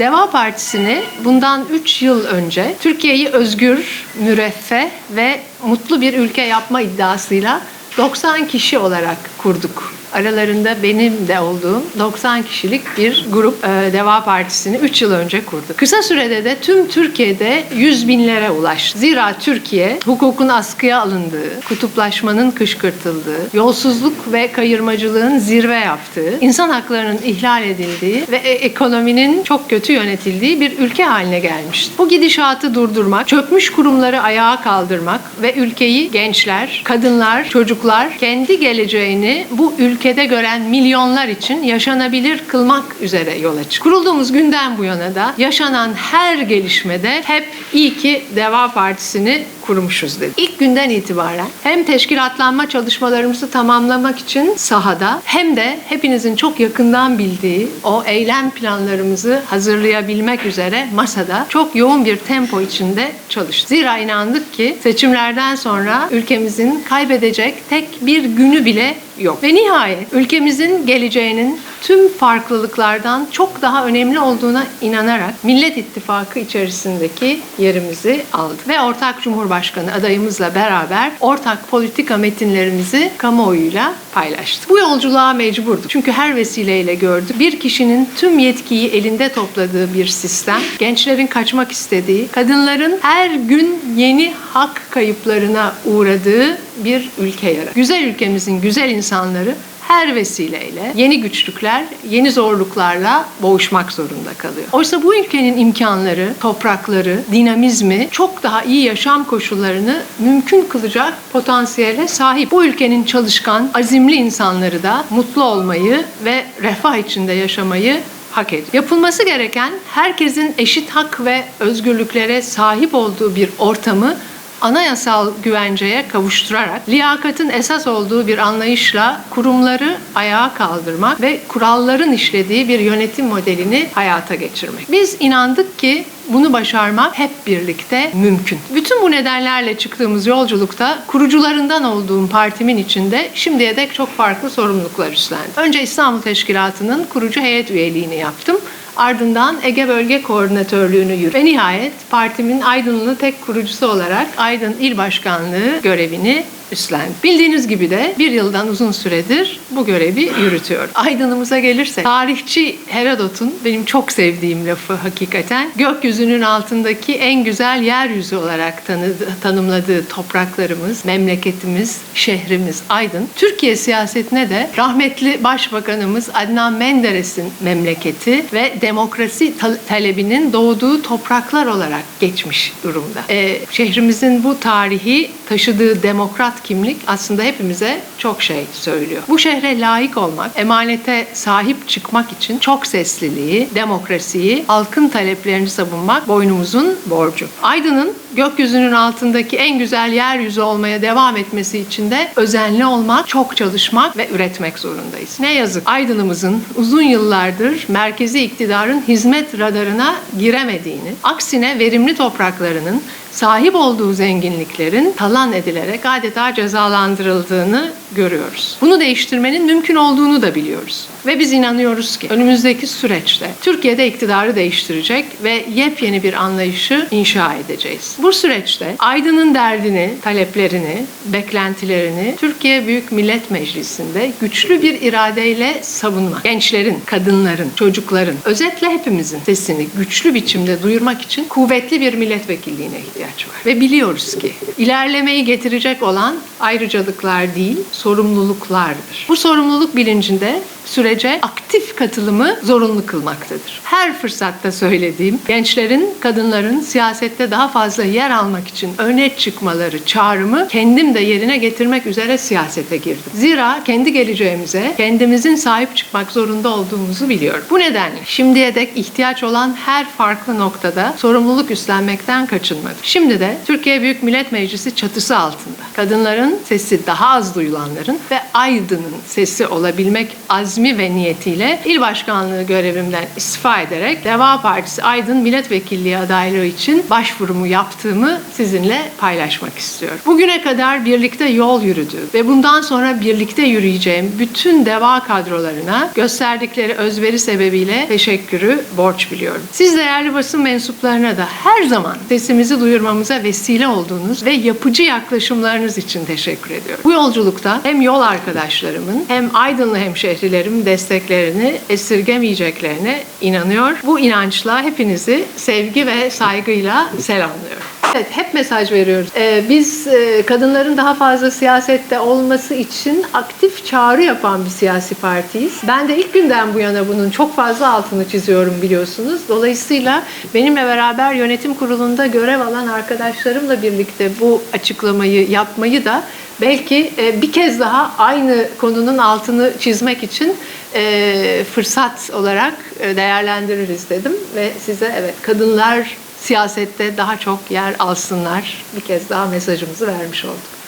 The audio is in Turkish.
Deva Partisi'ni bundan 3 yıl önce Türkiye'yi özgür, müreffeh ve mutlu bir ülke yapma iddiasıyla 90 kişi olarak kurduk. Aralarında benim de olduğum 90 kişilik bir grup e, Deva Partisi'ni 3 yıl önce kurduk. Kısa sürede de tüm Türkiye'de 100 binlere ulaştı. Zira Türkiye hukukun askıya alındığı, kutuplaşmanın kışkırtıldığı, yolsuzluk ve kayırmacılığın zirve yaptığı, insan haklarının ihlal edildiği ve e- ekonominin çok kötü yönetildiği bir ülke haline gelmişti. Bu gidişatı durdurmak, çökmüş kurumları ayağa kaldırmak ve ülkeyi gençler, kadınlar, çocuklar kendi geleceğini bu ülkede gören milyonlar için yaşanabilir kılmak üzere yola çıktı. Kurulduğumuz günden bu yana da yaşanan her gelişmede hep iyi ki Deva Partisi'ni kurmuşuz dedi. İlk günden itibaren hem teşkilatlanma çalışmalarımızı tamamlamak için sahada hem de hepinizin çok yakından bildiği o eylem planlarımızı hazırlayabilmek üzere masada çok yoğun bir tempo içinde çalıştık. Zira inandık ki seçimlerden sonra ülkemizin kaybedecek tek bir günü bile yok. Ve nihayet ülkemizin geleceğinin tüm farklılıklardan çok daha önemli olduğuna inanarak Millet İttifakı içerisindeki yerimizi aldık. Ve ortak Cumhurbaşkanı adayımızla beraber ortak politika metinlerimizi kamuoyuyla paylaştık. Bu yolculuğa mecburduk. Çünkü her vesileyle gördük. Bir kişinin tüm yetkiyi elinde topladığı bir sistem, gençlerin kaçmak istediği, kadınların her gün yeni hak kayıplarına uğradığı bir ülke yarattık. Güzel ülkemizin güzel insanları her vesileyle yeni güçlükler, yeni zorluklarla boğuşmak zorunda kalıyor. Oysa bu ülkenin imkanları, toprakları, dinamizmi çok daha iyi yaşam koşullarını mümkün kılacak potansiyele sahip. Bu ülkenin çalışkan, azimli insanları da mutlu olmayı ve refah içinde yaşamayı hak ediyor. Yapılması gereken herkesin eşit hak ve özgürlüklere sahip olduğu bir ortamı anayasal güvenceye kavuşturarak liyakatın esas olduğu bir anlayışla kurumları ayağa kaldırmak ve kuralların işlediği bir yönetim modelini hayata geçirmek. Biz inandık ki bunu başarmak hep birlikte mümkün. Bütün bu nedenlerle çıktığımız yolculukta kurucularından olduğum partimin içinde şimdiye dek çok farklı sorumluluklar üstlendim. Önce İstanbul Teşkilatı'nın kurucu heyet üyeliğini yaptım. Ardından Ege Bölge Koordinatörlüğünü yürüttü. Ve nihayet partimin Aydınlı tek kurucusu olarak Aydın İl Başkanlığı görevini üstlendi. Bildiğiniz gibi de bir yıldan uzun süredir bu görevi yürütüyorum. Aydın'ımıza gelirse tarihçi Herodot'un benim çok sevdiğim lafı hakikaten gökyüzünün altındaki en güzel yeryüzü olarak tanıdı, tanımladığı topraklarımız, memleketimiz, şehrimiz Aydın. Türkiye siyasetine de rahmetli Başbakanımız Adnan Menderes'in memleketi ve demokrasi ta- talebinin doğduğu topraklar olarak geçmiş durumda. Ee, şehrimizin bu tarihi taşıdığı demokrat kimlik aslında hepimize çok şey söylüyor. Bu şehre layık olmak, emanete sahip çıkmak için çok sesliliği, demokrasiyi, halkın taleplerini savunmak boynumuzun borcu. Aydın'ın gökyüzünün altındaki en güzel yeryüzü olmaya devam etmesi için de özenli olmak, çok çalışmak ve üretmek zorundayız. Ne yazık Aydın'ımızın uzun yıllardır merkezi iktidarın hizmet radarına giremediğini, aksine verimli topraklarının sahip olduğu zenginliklerin talan edilerek adeta cezalandırıldığını görüyoruz. Bunu değiştirmenin mümkün olduğunu da biliyoruz. Ve biz inanıyoruz ki önümüzdeki süreçte Türkiye'de iktidarı değiştirecek ve yepyeni bir anlayışı inşa edeceğiz. Bu süreçte Aydın'ın derdini, taleplerini, beklentilerini Türkiye Büyük Millet Meclisi'nde güçlü bir iradeyle savunmak, gençlerin, kadınların, çocukların, özetle hepimizin sesini güçlü biçimde duyurmak için kuvvetli bir milletvekilliğine ihtiyaç var. Ve biliyoruz ki ilerlemeyi getirecek olan ayrıcalıklar değil, sorumluluklardır. Bu sorumluluk bilincinde sürece aktif katılımı zorunlu kılmaktadır. Her fırsatta söylediğim gençlerin, kadınların siyasette daha fazla yer almak için öne çıkmaları çağrımı kendim de yerine getirmek üzere siyasete girdim. Zira kendi geleceğimize kendimizin sahip çıkmak zorunda olduğumuzu biliyorum. Bu nedenle şimdiye dek ihtiyaç olan her farklı noktada sorumluluk üstlenmekten kaçınmadım. Şimdi de Türkiye Büyük Millet Meclisi çatısı altında kadınların sesi daha az duyulanların ve Aydın'ın sesi olabilmek azmi ve niyetiyle il başkanlığı görevimden istifa ederek Deva Partisi Aydın milletvekilliği adaylığı için başvurumu yaptığımı sizinle paylaşmak istiyorum. Bugüne kadar birlikte yol yürüdüğüm ve bundan sonra birlikte yürüyeceğim bütün Deva kadrolarına gösterdikleri özveri sebebiyle teşekkürü borç biliyorum. Siz değerli basın mensuplarına da her zaman sesimizi duyurmamıza vesile olduğunuz ve yapıcı yaklaşımlarınız için teşekkür ediyorum. Bu yolculukta hem yol arkadaşlarımın hem Aydınlı hemşehrilerimin desteklerini esirgemeyeceklerine inanıyor. Bu inançla hepinizi sevgi ve saygıyla selamlıyorum. Evet, hep mesaj veriyoruz. Ee, biz e, kadınların daha fazla siyasette olması için aktif çağrı yapan bir siyasi partiyiz. Ben de ilk günden bu yana bunun çok fazla altını çiziyorum biliyorsunuz. Dolayısıyla benimle beraber yönetim kurulunda görev alan arkadaşlarımla birlikte bu açıklamayı yapmayı da belki e, bir kez daha aynı konunun altını çizmek için e, fırsat olarak e, değerlendiririz dedim ve size evet kadınlar siyasette daha çok yer alsınlar. Bir kez daha mesajımızı vermiş olduk.